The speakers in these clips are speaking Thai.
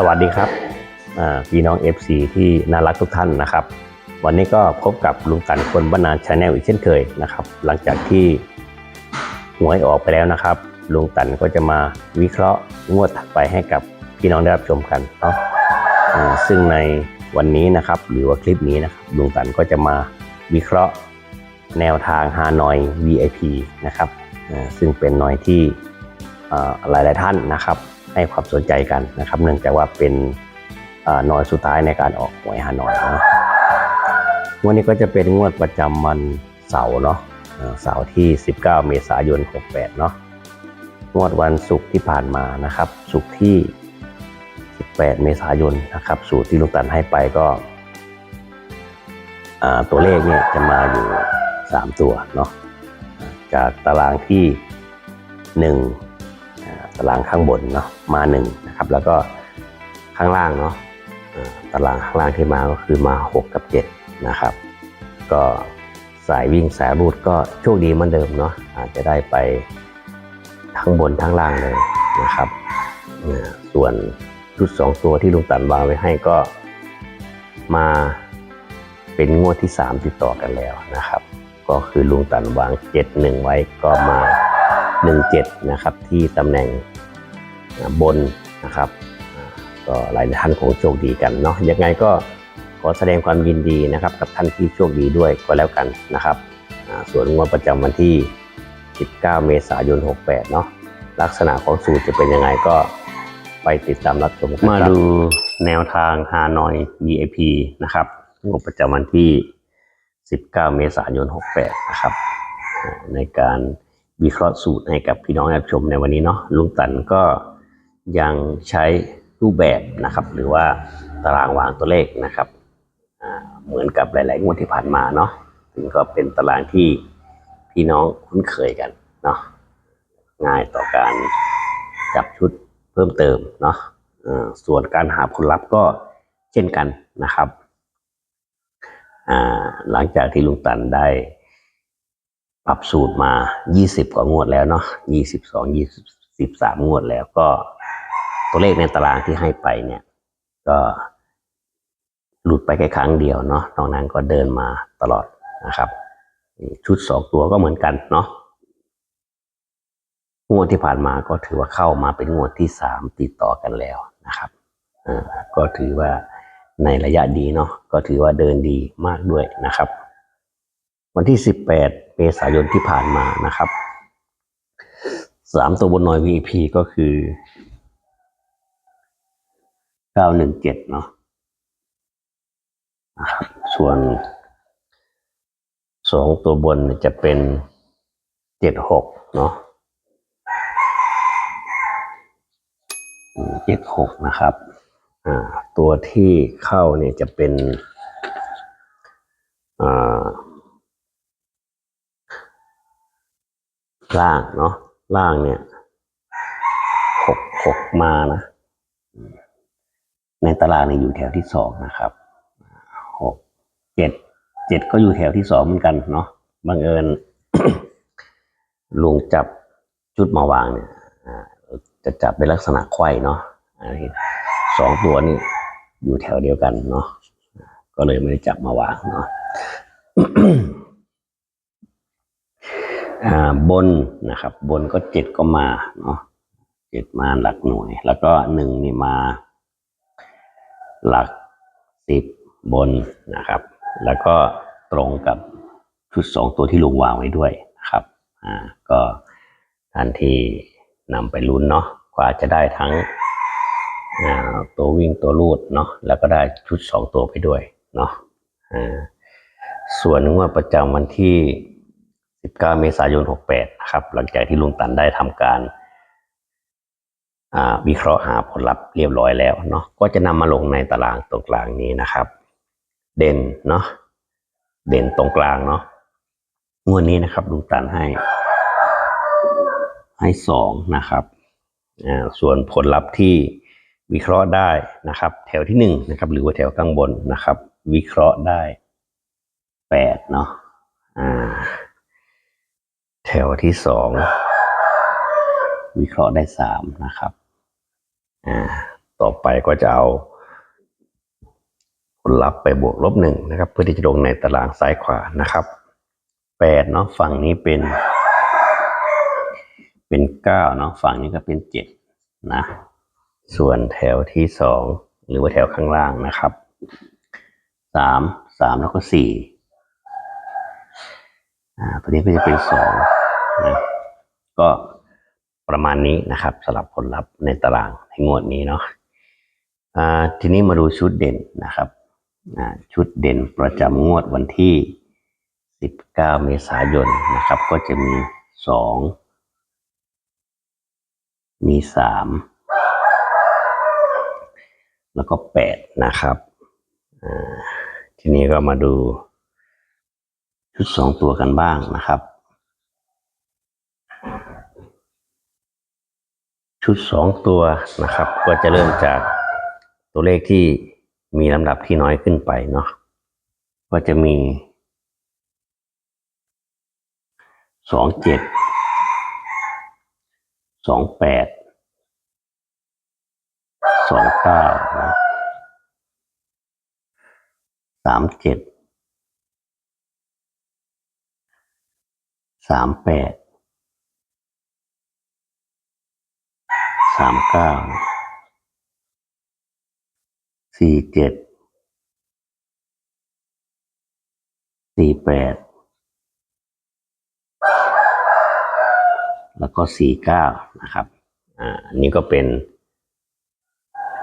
สวัสดีครับพี่น้อง FC ที่น่ารักทุกท่านนะครับ วันนี้ก็พบกับลุงตันคนบ้านนานชาแนลอีกเช่นเคยนะครับ หลังจากที่หวยออกไปแล้วนะครับ ลุงตันก็จะมาวิเคราะห์งวดถัดไปให้กับพี่น้องได้รับชมกันเนาะซึ่งในวันนี้นะครับ หรือว่าคลิปนี้นะครับลุงตันก็จะมาวิเคราะห์แนวทางฮานอย VIP นะครับซึ่งเป็นหน่อยที่อ่าหลาย ๆ ท่านนะครับ ให้ความสนใจกันนะครับ เนื่องจากว่าเป็นเอ่อนอยสุดท้ายในการออกหวยฮานอยนะวดนี้ก็จะเป็นงวดประจำวันเสาร์เนาะเสาร์ที่ 19 เมษายน 68 เนาะงวดวันศุกร์ที่ผ่านมานะครับศุกร์ที่ 18 เมษายนนะครับสูตรที่ลุงตันให้ไปก็ตัวเลขเนี่ยจะมาอยู่ 3 ตัวเนาะจากตารางที่1อ่า ตารางข้างบนเนาะมาหนึ่งนะครับแล้วก็ข้างล่างเนาะตารางข้างล่างที่มาก็คือมา 6 กับ 7 นะครับ ก็สายวิ่งสายรูดก็โชคดีเหมือนเดิมเนาะอาจจะได้ไปทั้งบนทั้งล่างเลยนะครับส่วนชุด 2 ตัวที่ลุงตันวางไว้ให้ก็มาเป็นงวดที่ 3 ติดต่อกันแล้วนะครับ ก็คือลุงตันวาง 7-1 ไว้ก็มา 17 นะครับ ที่ตำแหน่งบนนะครับก็หลายท่านคงโชคดีกันเนาะยังไงก็ขอแสดงความยินดีนะครับ กับท่านที่โชคดีด้วยก็แล้วกันนะครับส่วนงวดประจำวันที่ 19 เมษายน 68 เนาะลักษณะของสูตรจะเป็นยังไงก็ไปติดตามรับชมมาดูแนวทางฮานอย VIP นะครับงวดประจำวันที่ 19 เมษายน 68 นะครับ ในการ วิเคราะห์สูตรให้กับพี่น้องรับชมในวันนี้เนาะลุงตันก็ยังใช้รูปแบบนะครับ หรือว่าตารางวางตัวเลขนะครับเหมือนกับหลาย ๆ งวดที่ผ่านมาเนาะซึ่งก็เป็นตารางที่พี่น้องคุ้นเคยกันเนาะง่ายต่อการจับชุดเพิ่มเติมเนาะส่วนการหาผลลัพธ์ก็เช่นกันนะครับหลังจากที่ลุงตันได้ ปรับสูตรมา 20 กว่างวดแล้วเนาะ22 23 งวดแล้วก็ตัวเลขในตารางที่ให้ไปเนี่ย ก็หลุดไปแค่ครั้งเดียวเนาะนอกนั้นก็เดินมาตลอดนะครับ ชุด2ตัวก็เหมือนกันเนาะงวดที่ผ่านมาก็ถือว่าเข้ามาเป็นงวดที่3ติดต่อกันแล้วนะครับอ่าก็ถือว่าในระยะดีเนาะก็ถือว่าเดินดีมากด้วยนะครับ วันที่ 18 เมษายนที่ผ่านมานะครับสามตัวบนหน่อย VP ก็คือ 917 เนาะนะครับส่วนสองตัวบนจะเป็น 76 เนาะอืม76นะครับ ตัวที่เข้าเนี่ยจะเป็น อ่า ล่างเนาะล่างเนี่ยหกหกมานะในตารางเนี่ยอยู่แถวที่สองนะครับหกเจ็ดเจ็ดก็อยู่แถวที่สองเหมือนกันเนาะบังเอิญลุงจับจุดมาวางเนี่ยจะจับเป็นลักษณะไขว้เนาะสองตัวนี่อยู่แถวเดียวกันเนาะก็เลยไม่ได้จับมาวางเนาะ อ่าบนนะครับ บนก็เจ็ดก็มาเนาะเจ็ดมาหลักหน่วย แล้วก็หนึ่งนี่มา หลักสิบบนนะครับ แล้วก็ตรงกับชุดสองตัวที่ลุงวางไว้ด้วยนะครับอ่าก็ท่านที่นำไปลุ้นเนาะกว่าจะได้ทั้งตัววิ่งตัวลูดเนาะแล้วก็ได้ชุดสองตัวไปด้วยเนาะอ่าส่วนงวดประจำวันที่ 19 เมษายน 68 นะครับ หลังจากที่ลุงตันได้ทำการวิเคราะห์หาผลลัพธ์เรียบร้อยแล้วเนาะ ก็จะนำมาลงในตารางตรงกลางนี้นะครับ เด่นเนาะ เด่นตรงกลางเนาะ งวดนี้นะครับลุงตันให้ ให้สองนะครับอ่าส่วนผลลัพธ์ที่วิเคราะห์ได้นะครับ แถวที่หนึ่งนะครับ หรือว่าแถวข้างบนนะครับ วิเคราะห์ได้แปดเนาะ อ่า วที่สองวิเคราะห์ได้สามนะครับ อ่า ต่อไปก็จะเอาผลลัพธ์ไปบวกลบหนึ่งนะครับ เพื่อที่จะลงในตารางซ้ายขวานะครับแปดเนาะฝั่งนี้เป็น เป็นเก้าเนาะฝั่งนี้ก็เป็นเจ็ดนะ ส่วนแถวที่สองหรือว่าแถวข้างล่างนะครับสามสามแล้วก็สี่อ่าตัวนี้ก็จะเป็นสอง นะก็ประมาณนี้นะครับสำหรับผลลัพธ์ในตารางในงวดนี้เนาะทีนี้มาดูชุดเด่นนะครับชุดเด่นประจำงวดวันที่ 19 เมษายนนะครับ ก็จะมีสองมีสามแล้วก็แปดนะครับทีนี้ก็มาดูชุดสองตัวกันบ้างนะครับ ชุด 2 ตัวนะครับ ก็จะเริ่มจากตัวเลขที่มีลำดับที่น้อยขึ้นไปเนาะก็จะมี 27 28 29นะ37 38 สามเก้าสี่เจ็ดสี่แปดแล้วก็สี่เก้านะครับอ่าอันนี้ก็เป็น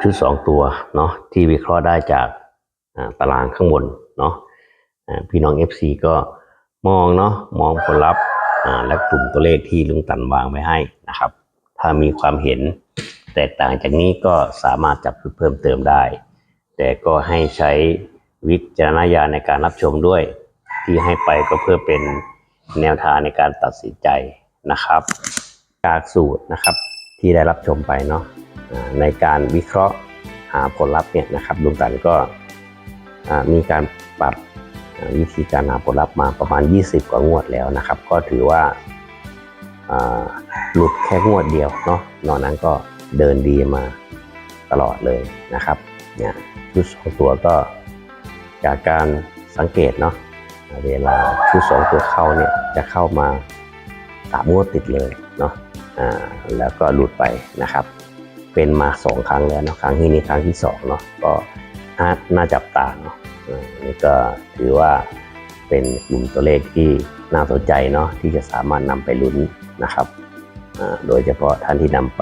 ชุดสองตัวเนาะที่วิเคราะห์ได้จากตารางข้างบนเนาะอ่าพี่น้อง FC ก็มองเนาะมองผลลัพธ์อ่าและกลุ่มตัวเลขที่ลุงตันวางไว้ให้นะครับ ถ้ามีความเห็น แตกต่างจากนี้ก็สามารถจับเพิ่มเติมได้ แต่ก็ให้ใช้วิจารณญาณในการรับชมด้วย ที่ให้ไปก็เพื่อเป็นแนวทางในการตัดสินใจนะครับ จากสูตรนะครับที่ได้รับชมไปเนาะในการวิเคราะห์หาผลลัพธ์เนี่ยนะครับลุงตันก็มีการปรับวิธีการหาผลลัพธ์มาประมาณ 20 กว่างวดแล้วนะครับ ก็ถือว่าอ่าหลุดแค่งวดเดียวเนาะนอกนั้นก็ เดินดีมาตลอดเลยนะครับเนี่ยชุดสองตัวก็จากการสังเกตเนาะเวลาชุดสองตัวเข้าเนี่ยจะเข้ามาสามงวดติดเลยเนาะอ่าแล้วก็หลุดไปนะครับ เป็นมาสองครั้งแล้วเนาะครั้งที่นี้ครั้งที่สองเนาะก็น่าน่าจับตาเนาะอ่านี่ก็ถือว่าเป็นกลุ่มตัวเลขที่น่าสนใจเนาะที่จะสามารถนำไปลุ้นนะครับอ่าโดยเฉพาะท่านที่นำไป